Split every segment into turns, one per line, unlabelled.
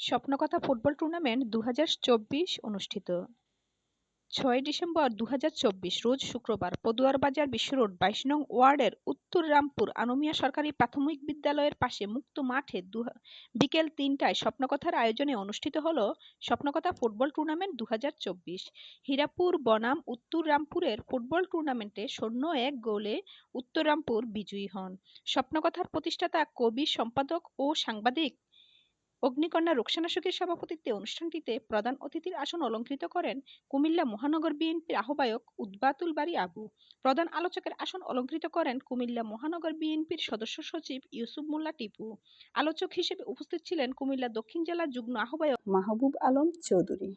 স্বপ্নকথা football tournament দু হাজার চব্বিশ অনুষ্ঠিত। ছয় ডিসেম্বর দু হাজার চব্বিশ, রোজ শুক্রবার পদুয়ার বাজার বিশ্ব রোড বাইশ নং ওয়ার্ডের উত্তর রামপুর আনুমিয়া সরকারি প্রাথমিক বিদ্যালয়ের পাশে মুক্ত মাঠে বিকেল তিনটায় স্বপ্নকথার আয়োজনে অনুষ্ঠিত হল স্বপ্নকথা ফুটবল টুর্নামেন্ট দু হাজার চব্বিশ। হীরাপুর, বনাম, উত্তর রামপুরের ফুটবল টুর্নামেন্টে শূন্য এক গোলে উত্তর রামপুর বিজয়ী হন। স্বপ্নকথার প্রতিষ্ঠাতা কবি, সম্পাদক ও সাংবাদিক অগ্নিকন্যা রোকসানা সুখের সভাপতিত্বে অনুষ্ঠানটিতে প্রধান অতিথির আসন অলঙ্কৃত করেন কুমিল্লা মহানগর বিএনপির আহ্বায়ক উদ্বাতুল বারী আবু। প্রধান আলোচকের আসন অলঙ্কৃত করেন কুমিল্লা মহানগর বিএনপির সদস্য সচিব ইউসুফ মোল্লা টিপু। আলোচক হিসেবে উপস্থিত ছিলেন কুমিল্লা দক্ষিণ জেলা যুগ্ম আহ্বায়ক
মাহবুব আলম চৌধুরী।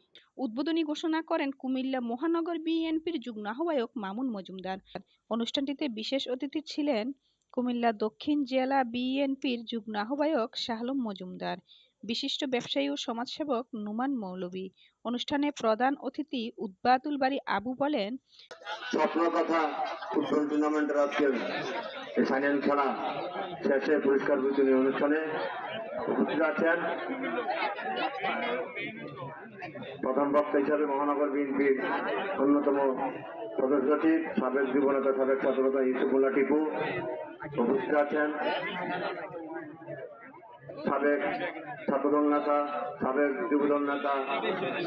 উদ্বোধনী ঘোষণা করেন কুমিল্লা মহানগর বিএনপির যুগ্ম আহ্বায়ক মামুন মজুমদার। অনুষ্ঠানটিতে বিশেষ অতিথি ছিলেন কুমিল্লা দক্ষিণ জেলা বিএনপির যুগ্ম আহ্বায়ক শাহলম মজুমদার। বিশিষ্ট ব্যবসায়ী ও সমাজসেবক নুমান মৌলভী। অনুষ্ঠানে প্রধান অতিথি উদ্বাতুল বাড়ি আবু বলেন,
স্বপ্ন কথা ফুটবল টুর্নামেন্টের আজকের এই ফাইনাল খেলা শেষে পুরস্কার বিতরণী অনুষ্ঠানে উপস্থিত আছেন প্রধান বক্তা হিসাবে মহানগর বিএনপির অন্যতম সদস্য সচিব, সাবেক যুবনেতা সাবেক ছাত্রনেতা ইউসুফুল্লাহ টিপু উপস্থিত আছেন। সাবেক ছাত্রদল নেতা, সাবেক যুবদল নেতা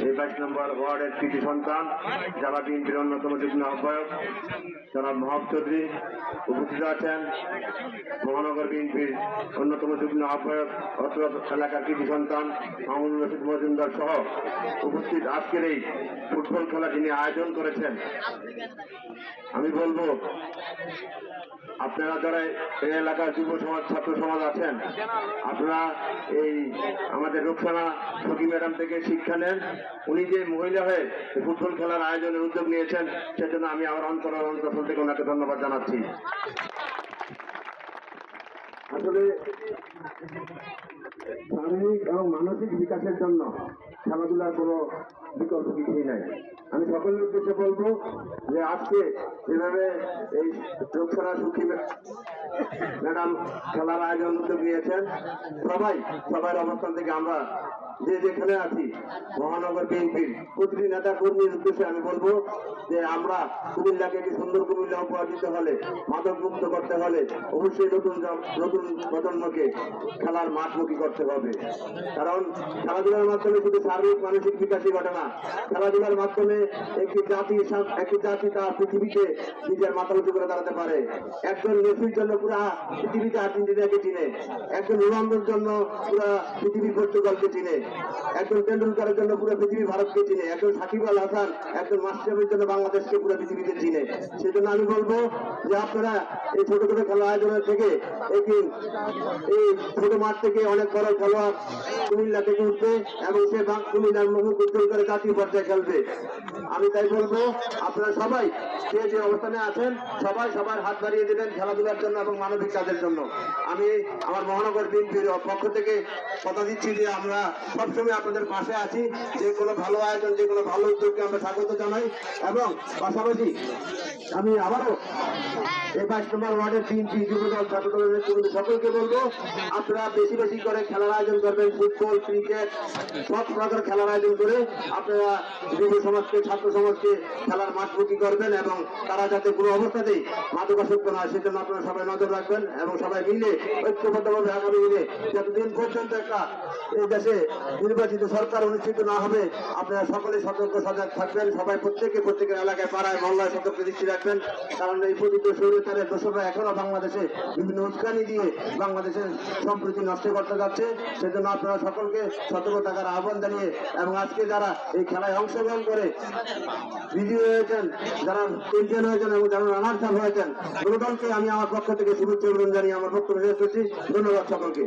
এই বাইশ নম্বর ওয়ার্ডের কৃতি সন্তান, যারা বিএনপির অন্যতম যুগ্ম আহ্বায়ক, জনাব মহাব চৌধুরী উপস্থিত আছেন। মহানগর বিএনপির অন্যতম যুগ্ম আহ্বায়ক, অত্র এলাকার কৃতি সন্তান, মামুন রশিদ মজুমদার সহ উপস্থিত আজকের এই ফুটবল খেলা যিনি আয়োজন করেছেন। আমি বলব, আপনারা যারা এই এলাকার যুব সমাজ, ছাত্র সমাজ আছেন, আপনারা এই আমাদের রোকসানা সখী ম্যাডাম থেকে শিক্ষা নেন। উনি যে মহিলা হয়ে ফুটবল খেলার আয়োজনের উদ্যোগ নিয়েছেন, সেজন্য আমি আমার অন্তর অন্তর থেকে ওনাকে ধন্যবাদ জানাচ্ছি। আসলে শারীরিক এবং মানসিক বিকাশের জন্য খেলাধুলার কোনো বিকল্প কিছুই নাই। আমি সকলের উদ্দেশ্যে বলব যে আজকে যেভাবে এই রোকসানা সুখী ম্যাডাম খেলার আয়োজন উদ্যোগ নিয়েছেন, সবাই, সবার অবস্থান থেকে আমরা যে যেখানে আছি, মহানগর বিএনপির প্রতিটি নেতা কর্মীর উদ্দেশ্যে আমি বলব যে আমরা কুমিল্লাকে একটি সুন্দর কুমিল্লা উপহার দিতে হলে মাদক মুক্ত করতে হলে অবশ্যই নতুন নতুন প্রজন্মকে খেলার মাঠমুখী করতে হবে। কারণ খেলাধুলার মাধ্যমে শুধু শারীরিক, মানসিক বিকাশই ঘটে না। খেলাধুলার মাধ্যমে একটি জাতি একটি জাতি তার পৃথিবীতে নিজের মাথা উঁচু করে দাঁড়াতে পারে। একজন মেসির জন্য পুরা পৃথিবীতে আর্জেন্টিনাকে চিনে। একজন রোনাল্ডোর জন্য পুরা পৃথিবী পর্তুগালকে চিনে। একজন টেন্ডুলকারের জন্য পুরো পৃথিবী ভারতকে চিনে। একজন সাকিব আল হাসান, একজন মাস্টারের জন্য বাংলাদেশকে পুরো পৃথিবীতে চিনে। সেজন্য আমি বলব যে আপনারা এই ছোট ছোট খেলা আয়োজনের থেকে একদিন এই ছোট মাঠ থেকে অনেক বড় খেলোয়াড় কুমিল্লা থেকে উঠবে এবং সে কুমিল্লার মুখ করে জাতীয় পর্যায়ে খেলবে। আমি তাই বলব, আপনারা সবাই যে যে অবস্থানে আছেন, সবাই সবার হাত বাড়িয়ে দেবেন খেলাধুলার জন্য এবং মানবিক কাজের জন্য। আমি আমার মহানগর বিএনপির পক্ষ থেকে কথা দিচ্ছি যে আমরা সবসময় আপনাদের পাশে আছি। যে কোনো ভালো আয়োজন, যে কোনো ভালো উদ্যোগকে আমরা স্বাগত জানাই এবং পাশাপাশি আমি আবারও এই বাইশ নম্বর ওয়ার্ডের তিনটি বিএনপি যুবদল ছাত্রদলের নেতৃবৃন্দ সকলকে বলব, আপনারা বেশি বেশি করে খেলার আয়োজন করবেন, ফুটবল, ক্রিকেট, সব প্রকার খেলার আয়োজন করে আপনারা যুব সমাজকে, ছাত্র সমাজকে খেলার মাঠমুখী করবেন এবং তারা যাতে কোনো অবস্থাতেই মাদকাসক্ত না সেজন্য আপনারা সবাই নজর রাখবেন এবং সবাই মিলে ঐক্যবদ্ধভাবে আগামী দিনে যতদিন পর্যন্ত একটা এই দেশে নির্বাচিত সরকার অনুষ্ঠিত না হবে, আপনারা সকলে সতর্ক, সজাগ থাকবেন। সবাই প্রত্যেকে, প্রত্যেকের এলাকায়, পাড়ায়, মহল্লায় সতর্ক দৃষ্টি রাখবেন। কারণ এই পতিত স্বৈরাচারের দোষরা এখনও বাংলাদেশে বিভিন্ন উস্কানি দিয়ে বাংলাদেশের সম্প্রীতি নষ্ট করতে যাচ্ছে সেজন্য আপনারা সকলকে সতর্ক থাকার আহ্বান জানিয়ে এবং আজকে যারা এই খেলায় অংশগ্রহণ করে বিজয়ী হয়েছেন যারা চ্যাম্পিয়ন হয়েছেন এবং যারা রানার্স আপ হয়েছেন কোনো দলকে আমি আমার পক্ষ থেকে শুভেচ্ছা অভিনন্দন জানিয়ে আমার বক্তব্য শেষ করছি। ধন্যবাদ সকলকে।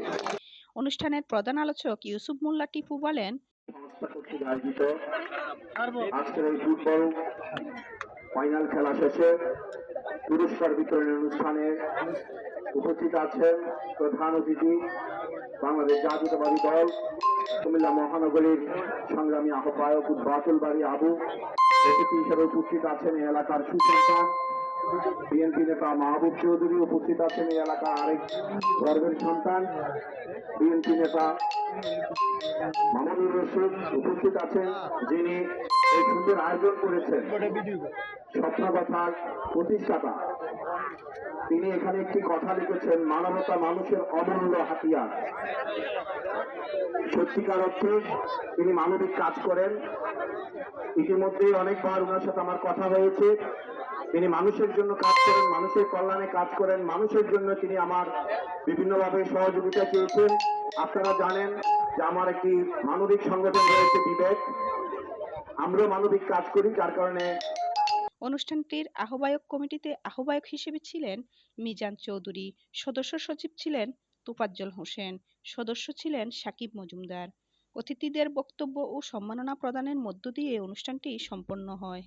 অনুষ্ঠানের প্রধান আলোচক ইউসুফ মোল্লা টিপু বলেন
আয়োজিত আজকের এই ফুটবল ফাইনাল খেলা শেষে পুরস্কার বিতরণের অনুষ্ঠানে উপস্থিত আছেন প্রধান অতিথি বাংলাদেশ জাতীয়তাবাদী দল, কুমিল্লা মহানগরীর সংগ্রামী আহ্বায়ক বাতুল বাড়ি আবু। অতিথি হিসেবে উপস্থিত আছেন এই এলাকার সুসন্তান বিএনপি নেতা মাহবুব চৌধুরী উপস্থিত আছেন এই এলাকার আরেক গর্বের সন্তান। বিএনপি নেতা মামুনুর রশিদ উপস্থিত আছেন, যিনি এই সুন্দর আয়োজন করেছেন। স্বপ্নকথার প্রতিষ্ঠাতা। তিনি এখানে একটি কথা লিখেছেন, মানবতা মানুষের অমূল্য হাতিয়ার। সত্যিকার অর্থে তিনি মানবিক কাজ করেন। ইতিমধ্যেই অনেকবার ওনার সাথে আমার কথা হয়েছে। তিনি মানুষের জন্য কাজ করেন, মানুষের কল্যাণে কাজ করেন, মানুষের জন্য তিনি আমার বিভিন্নভাবে সহযোগিতা চেয়েছেন। আপনারা জানেন যে আমার একটি মানবিক সংগঠন রয়েছে বিবেক। আমরাও মানবিক কাজ করি, যার কারণে
অনুষ্ঠানটির আহ্বায়ক কমিটিতে আহ্বায়ক হিসেবে ছিলেন মিজান চৌধুরী, সদস্য সচিব ছিলেন তোফাজ্জল হোসেন, সদস্য ছিলেন সাকিব মজুমদার। অতিথিদের বক্তব্য ও সম্মাননা প্রদানের মধ্য দিয়ে অনুষ্ঠানটি সম্পন্ন হয়।